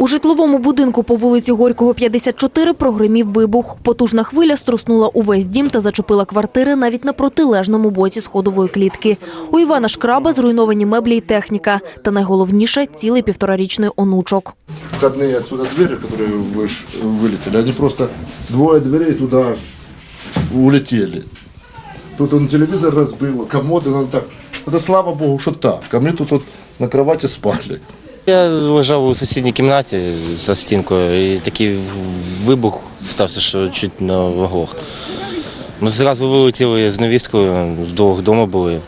У житловому будинку по вулиці Горького, 54 прогримів вибух. Потужна хвиля струснула увесь дім та зачепила квартири навіть на протилежному боці сходової клітки. У Івана Шкраба зруйновані меблі і техніка. Та найголовніше – цілий півторарічний онучок. входные отсюда двери, которые выш- вылетели, они просто двое дверей туда аж улетели. Тут он телевизор разбил, комоды, он так. Это слава богу, что так. А мы тут вот на кровати спали. Я лежав у сусідній кімнаті за стінкою, і такий вибух стався, що чуть на оглох. Ми зразу вилетіли з невісткою, вдвох вдома були.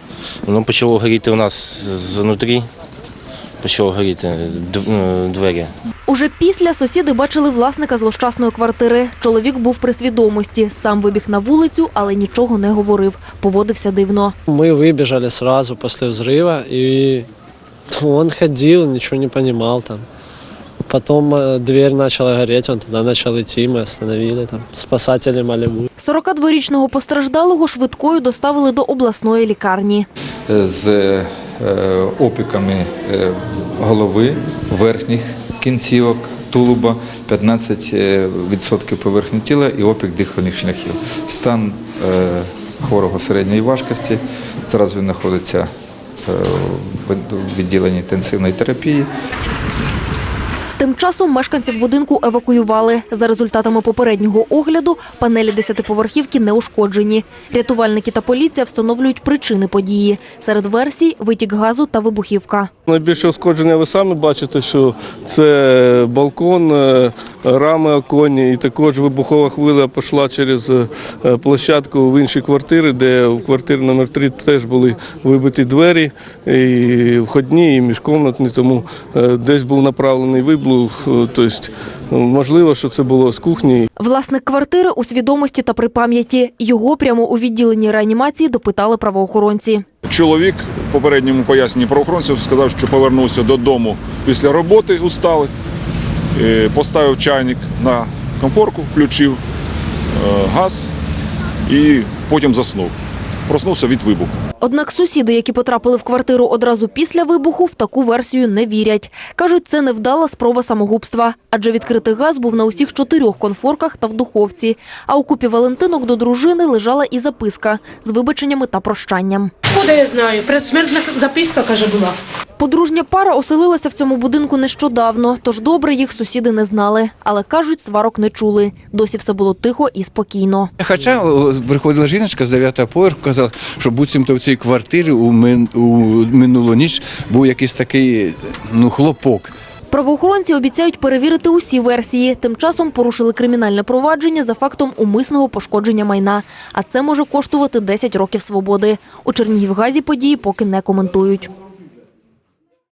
Воно почало горіти у нас знутрі, почало горіти д- ну, двері. Уже після сусіди бачили власника злощасної квартири. Чоловік був при свідомості. Сам вибіг на вулицю, але нічого не говорив. Поводився дивно. Мы выбежали сразу после взрыва, и он ходил, ничего не понимал там. Потом э, дверь начала гореть, он тогда начал идти, мы остановили там. Спасатели Малибу. 42-річного постраждалого швидкою доставили до обласної лікарні. з е, опіками е, голови, верхніх кінцівок, тулуба, 15% поверхні тіла і опік дихальних шляхів. Стан е, хворого середньої важкості. Зараз він знаходиться е, в відділенні інтенсивної терапії. Тим часом мешканців будинку евакуювали. За результатами попереднього огляду панелі десятиповерхівки не ушкоджені. Рятувальники та поліція встановлюють причини події. Серед версій – витік газу та вибухівка. Найбільше ушкодження ви самі бачите, що це балкон, е, рами оконні, і також вибухова хвиля пішла через е, площадку в інші квартири, де в квартирі номер 3 теж були вибиті двері, і входні, і міжкомнатні, тому е, десь був направлений вибух. Е, Тобто, можливо, що це було з кухні. Власник квартири у свідомості та при пам'яті. Його прямо у відділенні реанімації допитали правоохоронці. Чоловік в попередньому поясненні правоохоронців сказав, що повернувся додому після роботи усталий, е, поставив чайник на комфорку, включив е, газ і потім заснув. Проснувся від вибуху. Однак сусіди, які потрапили в квартиру одразу після вибуху, в таку версію не вірять. Кажуть, це невдала спроба самогубства, адже відкритий газ був на усіх чотирьох конфорках та в духовці. А у купі Валентинок до дружини лежала і записка з вибаченнями та прощанням. Куди я знаю? Предсмертна записка, каже, була. Подружня пара оселилася в цьому будинку нещодавно, тож добре їх сусіди не знали. Але кажуть, сварок не чули. Досі все було тихо і спокійно. Хоча приходила жіночка з 9 поверху, казала, що буцімто в цій квартирі у, мин, у минулу ніч був якийсь такий ну, хлопок. Правоохоронці обіцяють перевірити усі версії. Тим часом порушили кримінальне провадження за фактом умисного пошкодження майна. А це може коштувати 10 років свободи. У Чернігівгазі події поки не коментують.